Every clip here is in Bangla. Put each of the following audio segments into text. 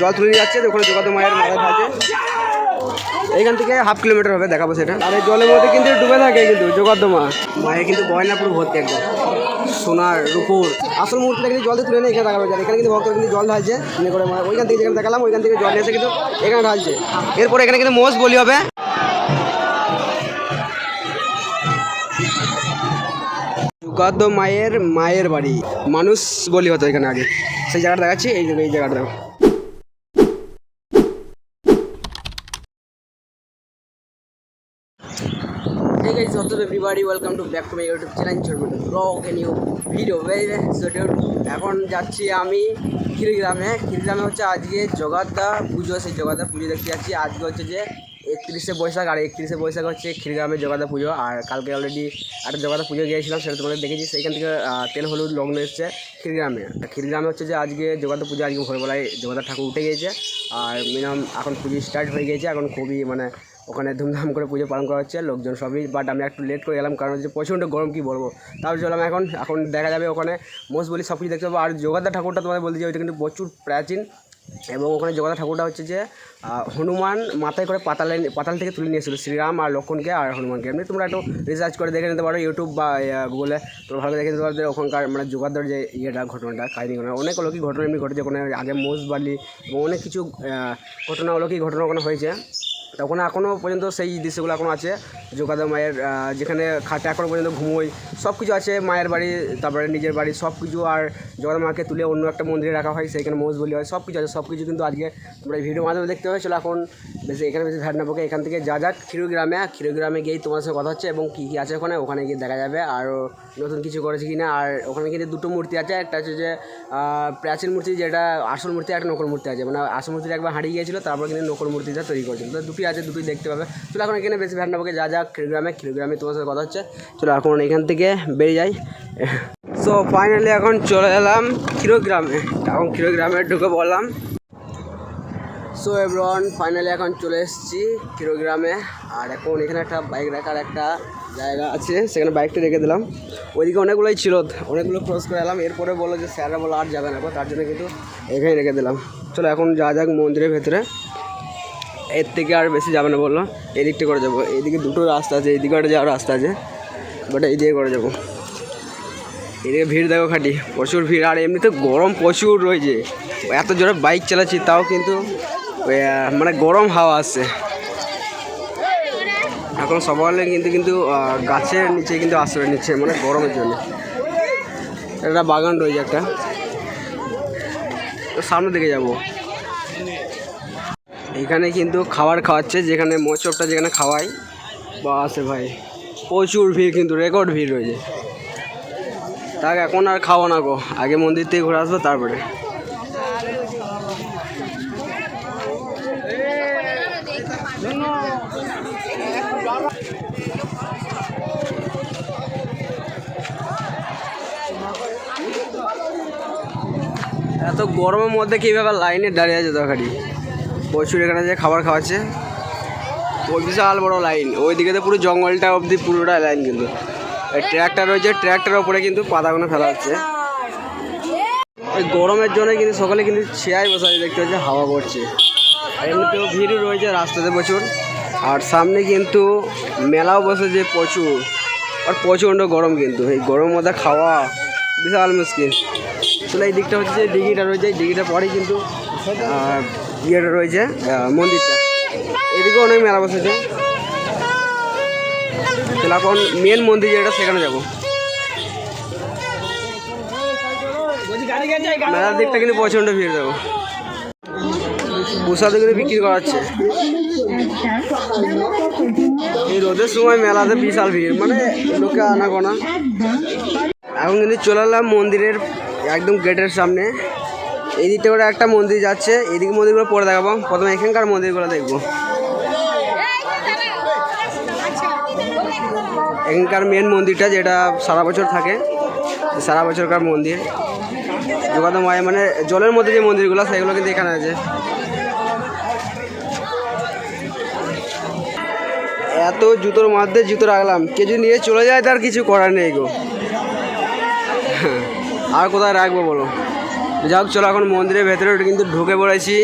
জল তুলে নিয়ে যাচ্ছে, ওখানে যোগাতে মায়ের মাথায় থাকে এইখান থেকে হাফ কিলোমিটার হবে, দেখাবো সেটা। আর এই জলের মধ্যে কিন্তু ডুবে থাকে কিন্তু যোগাদ্দ মা। মায়ের কিন্তু গয়না পুরো ভর্তি একদম। সোনার রূপুর। আসল মুহূর্তে কিন্তু জল তুলে নিয়ে এখানে দেখাবে এখানে কিন্তু ভক্তরা কিন্তু জল ঢালছে, মনে করে ওইখান থেকে যেখানে দেখালাম, ওইখান থেকে জল এসে কিন্তু এখানে ঢালছে। এরপরে এখানে কিন্তু মোষ বলি হবে। যুগাদ্দ মায়ের মায়ের বাড়ি। মানুষ বলি হতো এখানে আগে। সেই জায়গাটা দেখাচ্ছি, এই এই জায়গাটা দেখো guys, what's up everybody? Welcome to back to my YouTube channel, Chormito Vlog, a new video. এখন যাচ্ছি আমি ক্ষীরগ্রামে ক্ষীরগ্রামে হচ্ছে আজকে জগাদ্দা পুজো সেই জগাদ্দা পুজো দেখতে যাচ্ছি। আজকে হচ্ছে যে একত্রিশে বৈশাখ আর একত্রিশে বৈশাখ হচ্ছে ক্ষীরগ্রামে জগাদ্দা পুজো। আর কালকে অলরেডি একটা জগাদ্দা পুজো গিয়েছিলাম সেটা তোমাদের দেখেছি। সেইখান থেকে তেল হলুদ লগ্ন এসছে ক্ষীরগ্রামে ক্ষীরগ্রামে হচ্ছে যে আজকে জগাদ্দা পুজো আজকে ভোরবেলায় জগদ্দা ঠাকুর উঠে গিয়েছে। আর মিনিমাম এখন পুজো স্টার্ট হয়ে গিয়েছে। এখন খুবই মানে ওখানে ধুমধাম করে পুজো পালন করা হচ্ছে, লোকজন সবই বাট আমি একটু লেট করে গেলাম কারণ হচ্ছে প্রচণ্ড গরম, কী বলব? তারপর চললাম এখন এখন দেখা যাবে ওখানে। মোষ বলি সব কিছু দেখতে পাবো। আর জগদ্দা ঠাকুরটা তোমাদের বলতে যে ওইটা কিন্তু প্রচুর প্রাচীন। এবং ওখানে জগদ্দা ঠাকুরটা হচ্ছে যে হনুমান মাথায় করে পাতালে, পাতাল থেকে তুলে নিয়েছিল শ্রীরাম আর লক্ষণকে আর হনুমানকে। এমনি তোমরা একটু রিসার্চ করে দেখে নিতে পারো ইউটিউব বা গুগলে তোমরা ভালো দেখে নিতে পারো ওখানকার মানে যোগাদ্দার যে ইয়েটা, ঘটনাটা, কাহিনী ঘটনা। অনেক অলৌকিক ঘটনা এমনি ঘটেছে। ওখানে আগে মোষ বালি, এবং অনেক কিছু ঘটনা, অলৌকিক ঘটনা ওখানে হয়েছে। ওখানে এখনও পর্যন্ত সেই দৃশ্যগুলো এখনও আছে। যোগাদা মায়ের যেখানে খাটে এখনও পর্যন্ত ঘুমোই। সব কিছু আছে, মায়ের বাড়ি, তারপরে নিজের বাড়ি সব কিছু আর জগদা মাকে তুলে অন্য একটা মন্দিরে রাখা হয় সেখানে মোজ বলি হয় সব কিছু আছে। সব কিছু কিন্তু আজকে তোমরা এই ভিডিওর মাধ্যমে দেখতে হবে চলো এখন বেশি, এখানে বেশি ভ্যাট না পকে এখান থেকে যা যাক। ক্ষীরগ্রামে ক্ষীরগ্রামে গিয়েই তোমার সাথে কথা হচ্ছে এবং কী কী আছে ওখানে ওখানে গিয়ে দেখা যাবে। আরও নতুন কিছু করেছে কি না আর ওখানে কিন্তু দুটো মূর্তি আছে। একটা হচ্ছে যে প্রাচীন মূর্তি, যেটা আসল মূর্তি একটা নকল মূর্তি আছে। মানে আসল মূর্তিটা একবার হারিয়ে গিয়েছিল, তারপর কিন্তু নকল মূর্তিটা তৈরি করেছিল। তো দুটোই আছে, দুটোই দেখতে পাবে। চলো এখন এখানে বেশি ভ্যাট না পকে যা যাক ক্ষীরগ্রামে ক্ষীরগ্রামে তোমার সাথে কথা হচ্ছে। চলো এখন এখান থেকে বেরিয়ে যাই। সো ফাইনালি এখন চলে এলাম ক্ষীরগ্রামে। এখন ক্ষীরগ্রামে ঢুকে পড়লাম। সো এভরন ফাইনালি এখন চলে এসেছি ক্ষীরগ্রামে। আর এখন এখানে একটা বাইক রাখার একটা জায়গা আছে, সেখানে বাইকটা রেখে দিলাম। ওইদিকে অনেকগুলোই ছিল, অনেকগুলো ক্রস করে এলাম। এরপরে বলল যে স্যাররা বলো আর যাবে না, তার জন্য কিন্তু এখানে রেখে দিলাম। চলো এখন যা যাক মন্দিরের ভেতরে। এর থেকে আর বেশি যাবে না বলল। এদিকটা করে যাব। এইদিকে দুটো রাস্তা আছে এইদিকে একটা যাওয়ার রাস্তা আছে বাট এইদিকে করে যাব। এদিকে ভিড় দেখো খাটি, প্রচুর ভিড়। আর এমনিতে গরম প্রচুর রয়েছে। এত জোরে বাইক চালাচ্ছি, তাও কিন্তু মানে গরম হাওয়া আসছে। এখন সকালে কিন্তু কিন্তু গাছের নিচে কিন্তু আশ্রয় নিচ্ছে মানে গরমের জন্য। একটা বাগান রয়েছে একটা। সামনের দিকে যাব। এখানে কিন্তু খাবার খাওয়াচ্ছে, যেখানে মোচপটা যেখানে খাওয়াই। বা আছে ভাই, প্রচুর ভিড় কিন্তু, রেকর্ড ভিড় রয়েছে। তাক, এখন আর খাব না গো, আগে মন্দির থেকে ঘুরে আসব, তারপরে। এত গরমের মধ্যে কীভাবে লাইনে দাঁড়িয়ে আছে তরকারি? প্রচুর এখানে যে খাবার খাওয়াচ্ছে ওই বিশাল বড় লাইন ওই দিকে তো পুরো জঙ্গলটা অবধি পুরোটা লাইন কিন্তু। ট্র্যাক্টর রয়েছে ট্র্যাক্টরের ওপরে কিন্তু পাতাগুলো ফেলা হচ্ছে। এই গরমের জন্য কিন্তু সকালে কিন্তু চেয়ায় বসে দেখতে হচ্ছে হাওয়া পড়ছে আর এমনিতেও ভিড় রয়েছে রাস্তাতে প্রচুর। আর সামনে কিন্তু মেলাও বসেছে প্রচুর। আর প্রচণ্ড গরম কিন্তু। এই গরমের মধ্যে খাওয়া বিশাল মুশকিল। আসলে এই দিকটা হচ্ছে যে দিঘিটা রয়েছে দিঘিটা পরেই কিন্তু আহ, ইয়েটা রয়েছে মন্দিরটা। এদিকেও অনেক মেলা বসেছে। তাহলে এখন মেন মন্দির যেটা, সেখানে যাব। মেলার দিকটা কিন্তু প্রচণ্ড ভিড় দেবো প্রসাদ কিন্তু বিক্রি করা হচ্ছে এই রোদের সময় মেলাতে বিশাল ভিড় মানে লোকে আনা গোনা এখন কিন্তু চলে এলাম মন্দিরের একদম গেটের সামনে। এই দিকটা করে একটা মন্দির যাচ্ছে এইদিকে মন্দিরগুলো পরে দেখাবো। প্রথমে এখানকার মন্দিরগুলো দেখব। এখানকার মেন মন্দিরটা যেটা সারা বছর থাকে, সারা বছরকার মন্দির। যোগাদম মায়ের মানে জলের মধ্যে যে মন্দিরগুলো, সেগুলো কিন্তু এখানে আছে। এত জুতোর মধ্যে জুতো রাখলাম কে যদি নিয়ে চলে যায়, তার কিছু করার নেই গো। আর কোথায় রাখব বলো? যাক, চলো এখন মন্দিরের ভেতরে কিন্তু ঢুকে পড়েছি।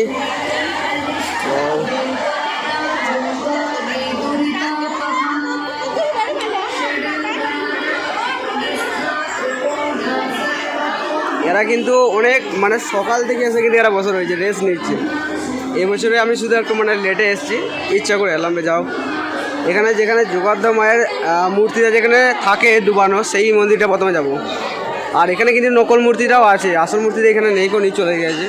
এরা কিন্তু অনেক মানে সকাল থেকে এসে কিন্তু এরা বছর হয়েছে রেস্ট নিচ্ছে। এই বছরে আমি শুধু একটু মানে লেটে এসেছি, ইচ্ছা করে এলাম যাও। এখানে যেখানে যোগার্ধ মায়ের মূর্তিটা যেখানে থাকে ডুবানো, সেই মন্দিরটা প্রথমে যাব। আর এখানে কিন্তু নকল মূর্তিটাও আছে, আসল মূর্তিটা এখানে নেই, কোনি চলে গেছে।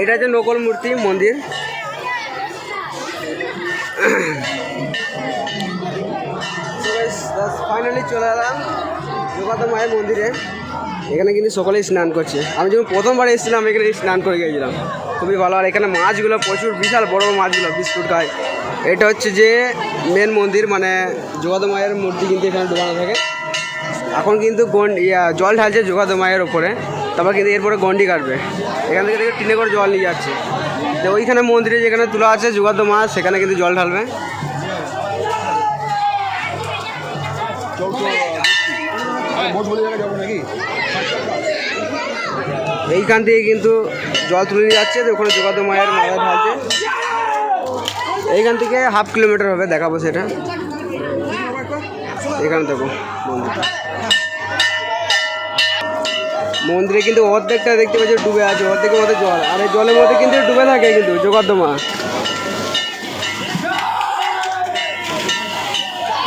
এটা হচ্ছে নকল মূর্তি, মন্দির। ফাইনালি চলে এলাম যোগাত মায়ের মন্দিরে। এখানে কিন্তু সকলেই স্নান করছে। আমি যখন প্রথমবার এসেছিলাম, এখানে স্নান করে গিয়েছিলাম। খুবই ভালো। আর এখানে মাছগুলো প্রচুর, বিশাল বড় মাছগুলো, বিস্কুট খায়। এটা হচ্ছে যে মেন মন্দির মানে যোগাত মায়ের মূর্তি কিন্তু এখানে ডোবানো থাকে। এখন কিন্তু ইয়া, জল ঢালছে যোগাত মায়ের ওপরে। তারপর কিন্তু এরপরে গন্ডি কাটবে। এখান থেকে টিনে করে জল নিয়ে যাচ্ছে। তো ওইখানে মন্দিরে যেখানে তোলা আছে যোগাত মা, সেখানে কিন্তু জল ঢালবে। এইখান থেকে কিন্তু জল তুলে নিয়ে যাচ্ছে ওখানে যোগাত মায়ের মাথা ঢালছে। এইখান থেকে হাফ কিলোমিটার হবে, দেখাবো সেটা। এখানে দেখো মন্দির কিন্তু অর্ধেকটা দেখতে পাচ্ছি, ডুবে আছে, অর্ধেকের মধ্যে জল। আর এই জলের মধ্যে কিন্তু ডুবে থাকে কিন্তু যোগাদ্দমা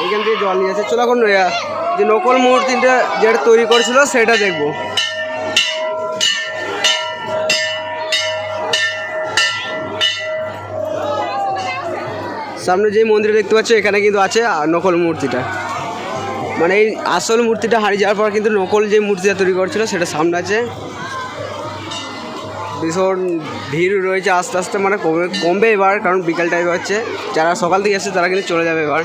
এইখান থেকে জল নিয়ে আসে। চলো এখন যে নকল মূর্তিটা যেটা তৈরি করেছিল, সেটা দেখব। সামনে যে মন্দির দেখতে পাচ্ছ, এখানে কিন্তু আছে নকল মূর্তিটা। মানে এই আসল মূর্তিটা হারিয়ে যাওয়ার পর কিন্তু নকল যে মূর্তিটা তৈরি করছিল, সেটা সামনে আছে। ভীষণ ভিড় রয়েছে আস্তে আস্তে মানে কমে, কমবে এবার, কারণ বিকাল টাইম হচ্ছে। যারা সকাল থেকে এসছে তারা কিন্তু চলে যাবে এবার।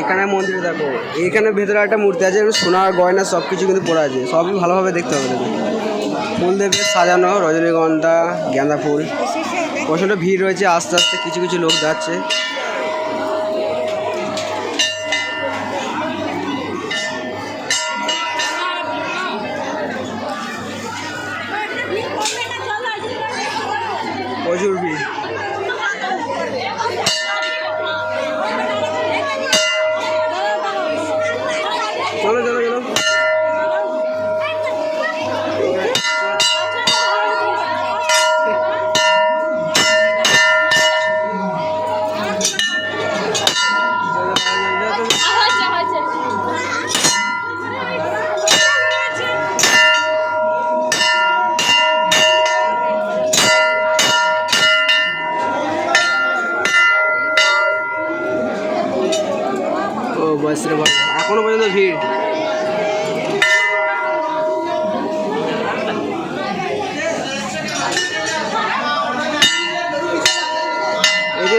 এখানে মন্দিরে দেখো, এখানে ভেতরে একটা মূর্তি আছে সোনার গয়না সব কিছু কিন্তু পড়ে আছে, সবই ভালোভাবে দেখতে হবে দেখো। সাজানো, রজনীগন্ধা, গেঁদা ফুল। প্রচণ্ড ভিড় রয়েছে আস্তে আস্তে কিছু কিছু লোক যাচ্ছে। প্রচুর ভিড়।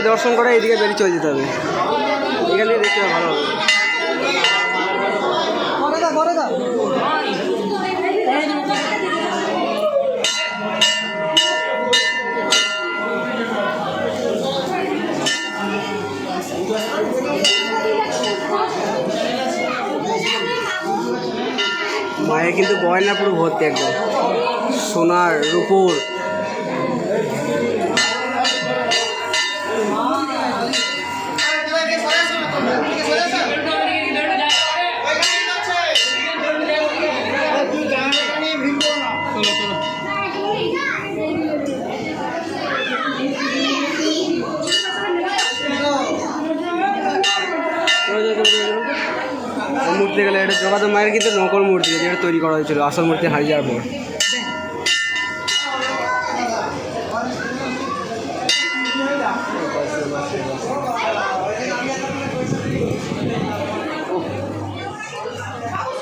দর্শন করে এইদিকে বেরিয়ে চলে যেতে হবে। এখানে দেখতে হবে ভালো হবে। মায়ের কিন্তু গয়না পুরো ভর্তি একদম। সোনার রূপোর। জগত মায়ের কিন্তু নকল মূর্তি যেটা তৈরি করা হয়েছিল, আসল মূর্তি হারিয়ে যাওয়ার পর।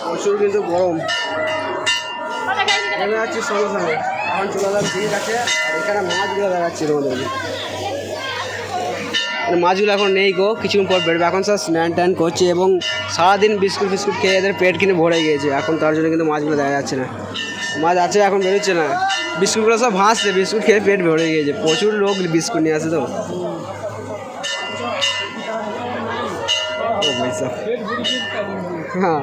প্রচুর কিন্তু গরম। নেমে যাচ্ছি সঙ্গে সঙ্গে। এখন চলে ঠিক আছে, আর এখানে মাছগুলো দেখাচ্ছি মানে মাছগুলো এখন নেই গো, কিছুক্ষণ পর বেরবে। এখন স্যার স্নান ট্যান করছে এবং সারাদিন বিস্কুট ফিস্কুট খেয়ে এদের পেট কিনে ভরে গিয়েছে। এখন তার জন্য কিন্তু মাছগুলো দেখা যাচ্ছে না। মাছ আছে, এখন বেরোচ্ছে না। বিস্কুটগুলো সব ভাসছে, বিস্কুট খেয়ে পেট ভরে গিয়েছে। প্রচুর লোক বিস্কুট নিয়ে আসে তো। হ্যাঁ।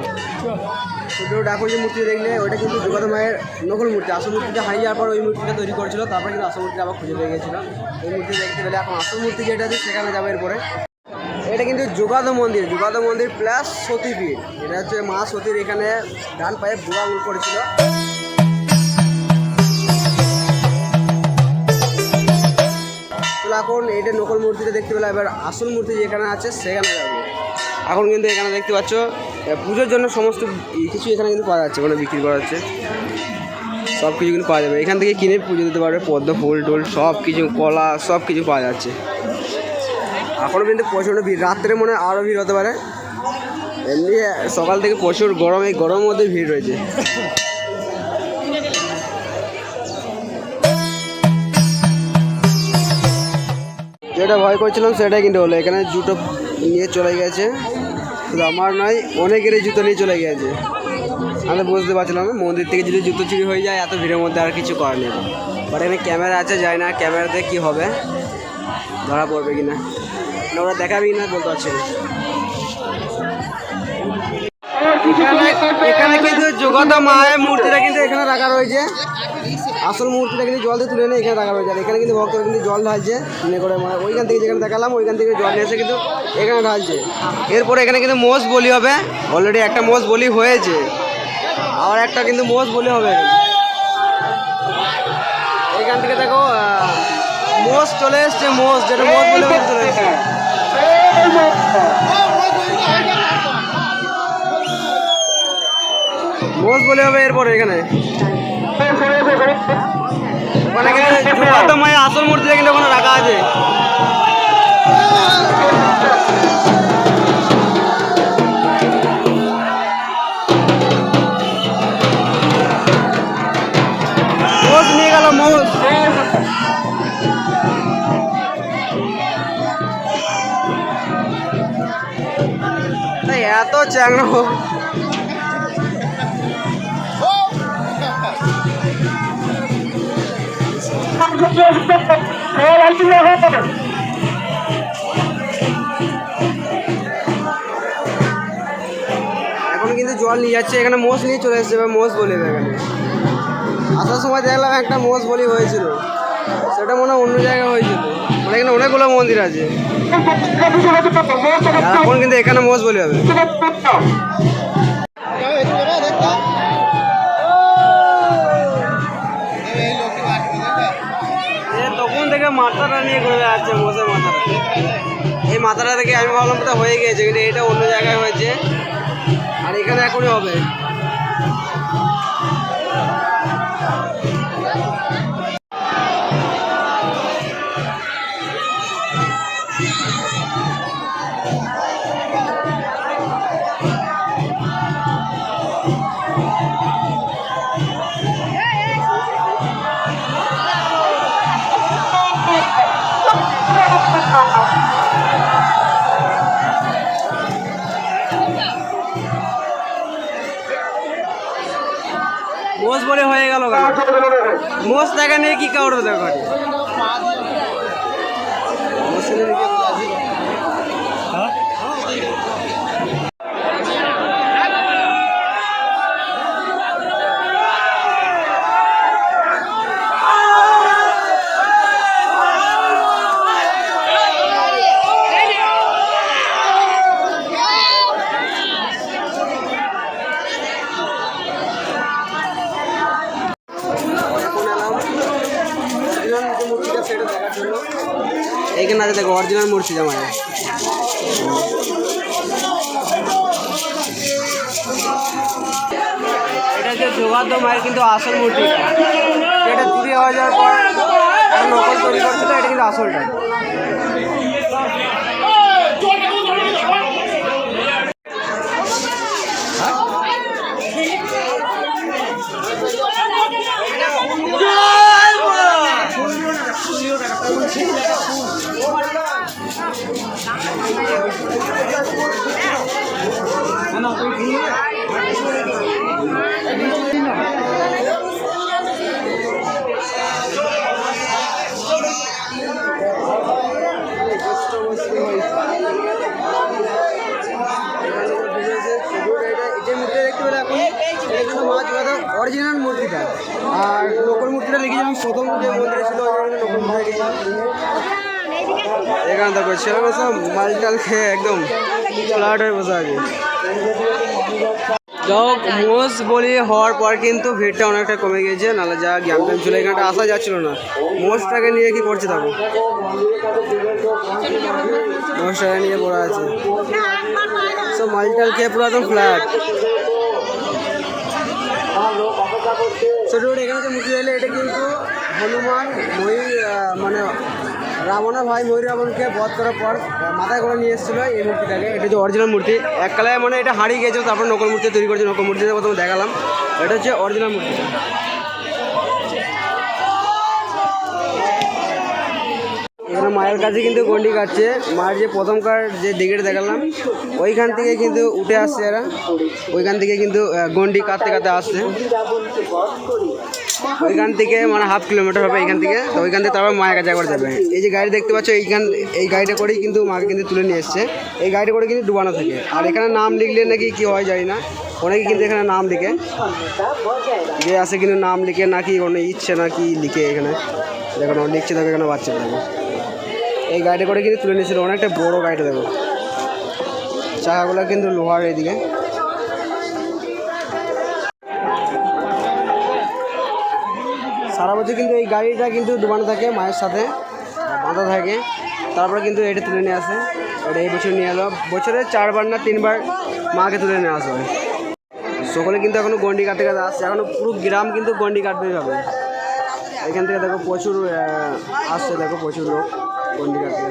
ওটা এখন যে মূর্তি দেখলে, ওইটা কিন্তু যোগাত মায়ের নকল মূর্তি। আসল মূর্তিটা হারিয়ে যাওয়ার পর ওই মূর্তিটা তৈরি করেছিল, তারপরে কিন্তু আসল মূর্তি আবার খুঁজে পেয়ে গেছিল। ওই মূর্তি দেখতে পেলে এখন আসল মূর্তি যেটা আছে, সেখানে যাবে এরপরে। এটা কিন্তু যোগাদ মন্দির যোগাদ মন্দির প্লাস সতীপীঠ। এটা হচ্ছে মা সতীর এখানে ডান পায়ে বুড়া আঙুল করেছিল। এখন এটা নকল মূর্তিটা দেখতে পেলে এবার আসল মূর্তি যেখানে আছে, সেখানে যাব। এখন কিন্তু এখানে দেখতে পাচ্ছ পুজোর জন্য সমস্ত কিছু এখানে কিন্তু পাওয়া যাচ্ছে মানে বিক্রি করা হচ্ছে। সব কিছু কিন্তু পাওয়া যাবে। এখান থেকে কিনে পুজো দিতে পারবে, পদ্ম ফুল টুল, সব কিছু, কলা, সব কিছু পাওয়া যাচ্ছে। এখনও কিন্তু প্রচণ্ড ভিড়। রাত্রে মনে হয় আরও ভিড় হতে পারে। এমনি সকাল থেকে প্রচুর গরম, এই গরমের মধ্যে ভিড় রয়েছে। যেটা ভয় করছিলাম সেটাই কিন্তু হলো। এখানে জুতো নিয়ে চলে গেছে। শুধু আমার নয়, অনেকেরই জুতো নিয়ে চলে গেছে আমি বুঝতে পারছিলাম মন্দির থেকে যদি জুতো চুরি হয়ে যায়, এত ভিড়ের মধ্যে আর কিছু করার নেই। বাট এখানে ক্যামেরা আছে যায় না ক্যামেরাতে কি হবে। ধরা পড়বে কি না, ওরা দেখাবেই না, বলতে পারছি না। এখানে এখানে কিন্তু যোগত মায়ের মূর্তিটা কিন্তু এখানে রাখা রয়েছে। আসল মূর্তিটা কিন্তু জল দিয়ে তুলে নিয়ে এখানে রাখা রয়েছে এখানে কিন্তু ভক্তরা কিন্তু জল ঢালছে, মনে করে মানে ওইখান থেকে যেখানে দেখালাম, ওইখান থেকে জল নিয়ে এসে কিন্তু এখানে ঢালছে। এরপরে এখানে কিন্তু মোষ বলি হবে। অলরেডি একটা মোষ বলি হয়েছে। আবার একটা কিন্তু মোষ বলি হবে। এখান থেকে দেখো মোষ চলে এসছে, মোষ, যেটা মোষ বলে চলে এসছে। মোষ বলে হবে এরপরে এখানে। মায়ের আসল মূর্তিটা কিন্তু ওখানে রাখা আছে। এত চ্যাংড়ো। এখন কিন্তু জল নিয়ে যাচ্ছে, এখানে মোষ নিয়ে চলে এসেছে, এবার মোষ বলি এখানে আসার সময় দেখলাম একটা মোষ বলি হয়েছিল, সেটা মনে হয় অন্য জায়গায় হয়েছিল। মানে এখানে অনেকগুলো মন্দির আছে। এখন কিন্তু এখানে মোষ বলি হবে। মাথাটা নিয়ে ঘুরে বেড়াচ্ছে মোষের মাথাটা। এই মাথাটা থেকে আমি ভাবলাম তো হয়ে গেছে কিন্তু এটা অন্য জায়গায় হয়েছে। আর এখানে এখনই হবে। বলে হয়ে গেল মোষ দেখা নিয়ে কি করবে দেখো মোষ এনে রেখে আসি। এখন এলাম অরিজিনাল যে মূর্তিটা সেটা দেখার জন্য এইখানে আছে দেখো অরিজিনাল মূর্তি জামাই এটা হচ্ছে যোগাদ্দ মায়ের কিন্তু আসল মূর্তি। এটা চুরি হয়ে যাওয়ার পর নকল তৈরি করছিল এটা কিন্তু আসলটা। দেখো ছেলেরা মাল টাল খেয়ে একদম ফ্লাট হয়ে বসে আছে। যাক মোষ বলি হওয়ার পর কিন্তু ভিড়টা অনেকটা কমে গিয়েছে, নাহলে যা জ্ঞান ট্যান ছিল এখানটা আসা যাচ্ছিল না। মোষটাকে নিয়ে কি করছে দেখো। মোষটাকে নিয়ে পড়া আছে। সব মাল টাল খেয়ে পুরো একদম ফ্ল্যাট ছোট এখানে যে মুখি এলে এটা কিন্তু হনুমান, ময়ূর মানে রাবণের ভাই ময়ূর রাবণকে বধ করার পর মাথায় করে নিয়ে এসেছিল এই মূর্তিটাকে এটা হচ্ছে অরিজিনাল মূর্তি। এক কালায় মানে এটা হারিয়ে গেছে তারপর নকল মূর্তি তৈরি করেছে, নকল মূর্তিটা প্রথমে দেখালাম। এটা হচ্ছে অরিজিনাল মূর্তি। এখানে মায়ের কাছে কিন্তু গন্ডি কাটছে। মায়ের যে প্রথমকার যে দিকেটা দেখালাম, ওইখান থেকে কিন্তু উঠে আসছে এরা। ওইখান থেকে কিন্তু গন্ডি কাটতে কাটতে আসছে। ওইখান থেকে মানে হাফ কিলোমিটার হবে এইখান থেকে। তো ওইখান থেকে তারপর মায়ের কাছে একবার যাবে। এই যে গাড়ি দেখতে পাচ্ছ, এইখান এই গাড়িটা করেই কিন্তু মাকে কিন্তু তুলে নিয়ে এসছে। এই গাড়িটা করে কিন্তু ডুবানো থাকে। আর এখানে নাম লিখলে নাকি কি হয় জানি না। অনেকে কিন্তু এখানে নাম লিখে। যে আসে কিন্তু নাম লিখে নাকি কোনো ইচ্ছে নাকি লিখে এখানে। দেখো, লিখছে দেখো এখানে বাচ্চা দেখো। এই গাড়িটা করে কিন্তু তুলে নিয়েছিল। অনেকটা বড় গাড়িটা দেখো। চাকাগুলো কিন্তু লোহার এদিকে। সারা বছর কিন্তু এই গাড়িটা কিন্তু ডুবানো থাকে, মায়ের সাথে, বাঁধা থাকে। তারপরে কিন্তু এটা তুলে নিয়ে আসে, এটা এই বছর নিয়ে এলো। বছরে চারবার না তিনবার মাকে তুলে নিয়ে আসা হয় সকলে কিন্তু এখনও গন্ডি কাটতে কাটতে আসছে। এখনও পুরো গ্রাম কিন্তু গন্ডি কাটতে যাবে। এখান থেকে দেখো প্রচুর আসছে, দেখো প্রচুর লোক গন্ডি কাটতে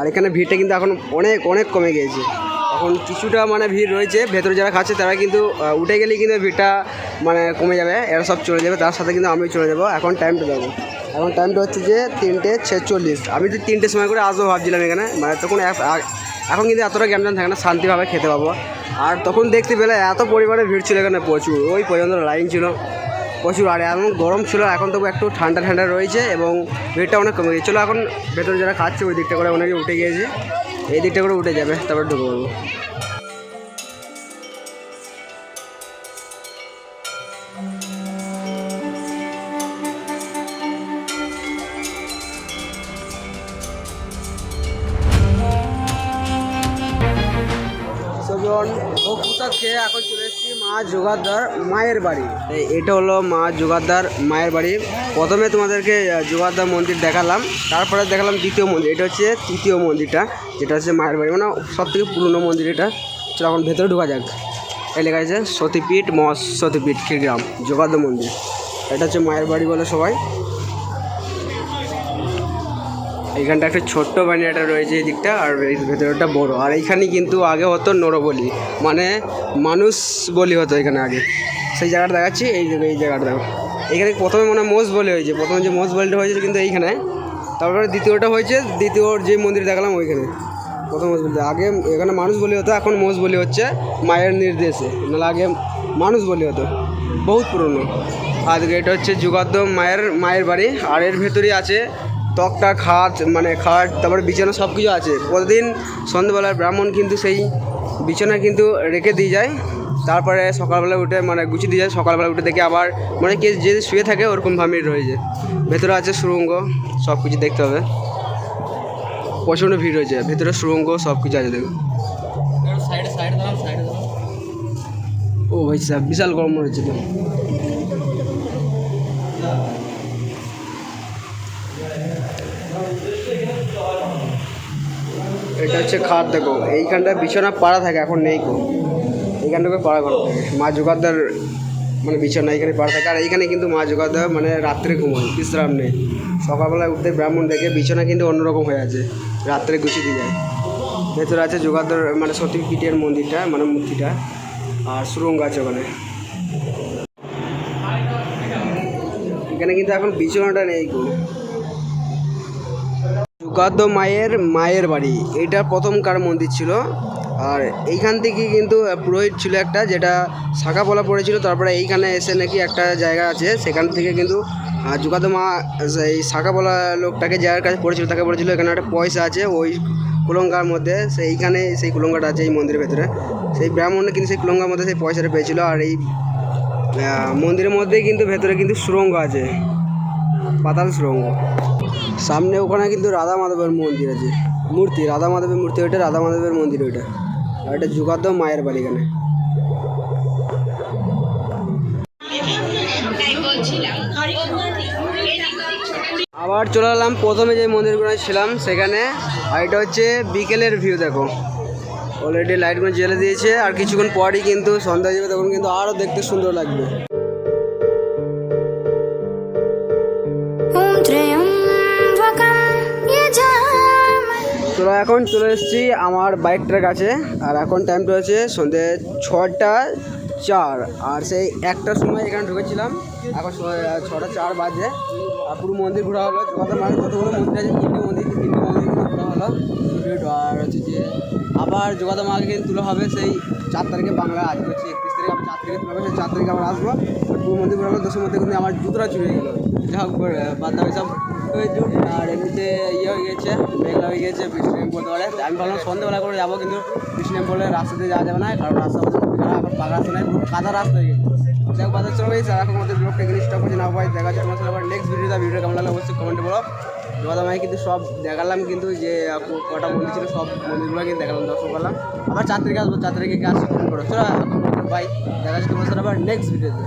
আর এখানে ভিড়টা কিন্তু এখন অনেক অনেক কমে গিয়েছে। এখন কিছুটা মানে ভিড় রয়েছে, ভেতরে যারা খাচ্ছে তারা কিন্তু উঠে গেলেই কিন্তু ভিড়টা মানে কমে যাবে, এরা সব চলে যাবে, তার সাথে কিন্তু আমি চলে যাব। এখন টাইমটা দেবো এখন টাইমটা হচ্ছে যে তিনটে ছেচল্লিশ। আমি তো তিনটের সময় করে আসব ভাবছিলাম এখানে মানে তখন এখন কিন্তু এতটা জ্ঞান থাকে না, শান্তিভাবে খেতে পাবো। আর তখন দেখতে পেলে এত পরিমাণে ভিড় ছিল এখানে প্রচুর, ওই পর্যন্ত লাইন ছিল। প্রচুর, আর এমন গরম ছিল, এখন তবু একটু ঠান্ডা ঠান্ডা রয়েছে এবং ভিড়টা অনেক কমে গেছে। চলো এখন ভেতরে যারা খাচ্ছে, ওই দিকটা করে অনেকে উঠে গিয়েছে। এই দিকটা করে উঠে যাবে, তারপর ঢুকে পড়ব। যোগাদ্দার মায়ের বাড়ি। এটা হলো মা যোগাদার মায়ের বাড়ি। প্রথমে তোমাদেরকে যোগাদার মন্দির দেখালাম, তারপরে দেখালাম দ্বিতীয় মন্দির। এটা হচ্ছে তৃতীয় মন্দিরটা, যেটা হচ্ছে মায়ের বাড়ি। মানে সব থেকে পুরনো মন্দির এটা। চলো এখন ভেতরে ঢোকা যাক। এই লেখা আছে, সতীপীঠ মহাসতীপীঠ সতীপীঠ ক্ষীরগ্রাম যোগাদার মন্দির। এটা হচ্ছে মায়ের বাড়ি বলে সবাই। এইখানটা একটা ছোট্ট বানিয়াটা রয়েছে এই দিকটা আর ভেতরটা বড়। আর এইখানে কিন্তু আগে হতো নরবলি মানে মানুষ বলি হতো এখানে আগে। সেই জায়গাটা দেখাচ্ছি, এই এই জায়গাটা দেখো। এখানে প্রথমে মনে মোষ বলি হয়েছে, প্রথমে যে মোষ বলিটা হয়েছে কিন্তু এইখানে। তারপরে দ্বিতীয়টা হয়েছে দ্বিতীয় যে মন্দির দেখালাম ওইখানে। প্রথম বলি, আগে এখানে মানুষ বলি হতো, এখন মোষ বলি হচ্ছে মায়ের নির্দেশে। নাহলে আগে মানুষ বলি হতো, বহুত পুরনো। আজকে এটা হচ্ছে যুগাদ্দ মায়ের মায়ের বাড়ি, আর এর ভেতরেই আছে তক্তা খাট মানে খাট তারপরে বিছানা সব কিছু আছে। প্রতিদিন সন্ধ্যেবেলায় ব্রাহ্মণ কিন্তু সেই বিছানা কিন্তু রেখে দিয়ে যায়। তারপরে সকালবেলা উঠে মানে গুছিয়ে দিয়ে যায়। সকালবেলা উঠে দেখে আবার মানে কে যে শুয়ে থাকে ওরকম ভাবেই রয়েছে ভেতরে আছে সুরঙ্গ সব কিছু দেখতে হবে। প্রচণ্ড ভিড় রয়েছে ভেতরে সুরঙ্গ সব কিছু আছে দেখো ও ভাই সাহেব বিশাল গরম রয়েছে এটা হচ্ছে খাট দেখো। এইখানটা বিছানা পাড়া থাকে, এখন নেই কো এইখানটাকে পাড়া ঘর মা যোগাদার মানে বিছানা এখানে পাড়া থাকে। আর এইখানে কিন্তু মা যোগাদা মানে রাত্রে ঘুমোয়, বিশ্রাম নেই। সকালবেলায় উঠতে ব্রাহ্মণ দেখে বিছানা কিন্তু অন্যরকম হয়ে আছে, রাত্রে গুছিয়ে দিয়ে যায়। ভেতরে আছে যোগাদর মানে সতীপীঠের মন্দিরটা মানে মূর্তিটা, আর সুরঙ্গ আছে ওখানে। এখানে কিন্তু এখন বিছানাটা নেই গো মায়ের মায়ের বাড়ি। এইটা প্রথমকার মন্দির ছিল। আর এইখান থেকে কিন্তু পুরোহিত ছিল একটা, যেটা শাখা বলা পড়েছিল। তারপরে এইখানে এসে নাকি একটা জায়গা আছে। সেখান থেকে কিন্তু যুগাদ্দ মা, এই শাখা বলা লোকটাকে যার কাছে পড়েছিল, তাকে বলেছিল, এখানে একটা পয়সা আছে, ওই কুলঙ্গার মধ্যে। সেইখানে সেই কুলঙ্গাটা আছে এই মন্দিরের ভেতরে। সেই ব্রাহ্মণে কিন্তু সেই কুলঙ্গার মধ্যে সেই পয়সাটা পেয়েছিল। আর এই মন্দিরের মধ্যেই কিন্তু ভেতরে কিন্তু সুরঙ্গ আছে। পাতাল সুরঙ্গ। সামনে ওখানে কিন্তু রাধা মাধবের মন্দির আছে। মূর্তি, রাধা মাধবের মূর্তি ওইটা, রাধা মাধবের মন্দির ওইটা। আর এটা যুগাদ্দ মায়ের বাড়ি এখানে। আবার চলে এলাম, প্রথমে যে মন্দিরগুলো ছিলাম, সেখানে আর এটা হচ্ছে বিকেলের ভিউ দেখো। অলরেডি লাইটগুলো জ্বেলে দিয়েছে, আর কিছুক্ষণ পরই কিন্তু সন্ধ্যা যাবে, তখন কিন্তু আরও দেখতে সুন্দর লাগবে। তো এখন চলে এসেছি আমার বাইকটার কাছে আর এখন টাইমটা হচ্ছে সন্ধে ছটা চার, আর সেই একটার সময় এখানে ঢুকেছিলাম, এখন ছটা চার বাজে, আর পুরো মন্দির ঘোরা হলো কত মানে কতগুলো মন্দির আছে, তিনটে মন্দির তিনটে মন্দির ঘোরা হলো আর হচ্ছে যে আবার যোগাদা মাকে কিন্তু তোলা হবে, সেই চার তারিখে বাংলা আজকে হচ্ছে একত্রিশ তারিখে আবার চার তারিখে তোলা হবে, সেই চার তারিখে আবার আসব। পুরো মন্দির ঘোরা হলো, দশের মধ্যে কিন্তু আমার জুতোটা চুরি গেলো। যা হোক বাদ সব আর এমনিতে ইয়ে হয়ে গেছে মেঘলা হয়ে গেছে বৃষ্টি নেমে পড়তে পারে আমি ভাবলাম সন্ধ্যেবেলা করে। যাব কিন্তু বৃষ্টি নেমে পড়লে রাস্তাতে যাওয়া যাবে না কারণ রাস্তা হচ্ছে খুবই খারাপ আবার পাকা রাস্তা নেই পুরো কাদা রাস্তা হয়ে গেছে যাই হোক বাজার চলে গেছে এখন আমাদের ব্লগটা এখানে স্টপ করছি না ভাই, দেখা যাচ্ছে তোমার আবার নেক্সট ভিডিওটা ভিডিও কেমন লাগল অবশ্যই কমেন্টে বলো দাদা ভাই কিন্তু সব দেখালাম কিন্তু যে কটা মন্দির ছিল সব মন্দিরগুলো কিন্তু দেখালাম দর্শন করলাম আবার চার তারিখে আসব চার তারিখে আসছি ফোন করো চলো এখন বাই দেখা যাচ্ছে তোমার আবার নেক্সট ভিডিওতে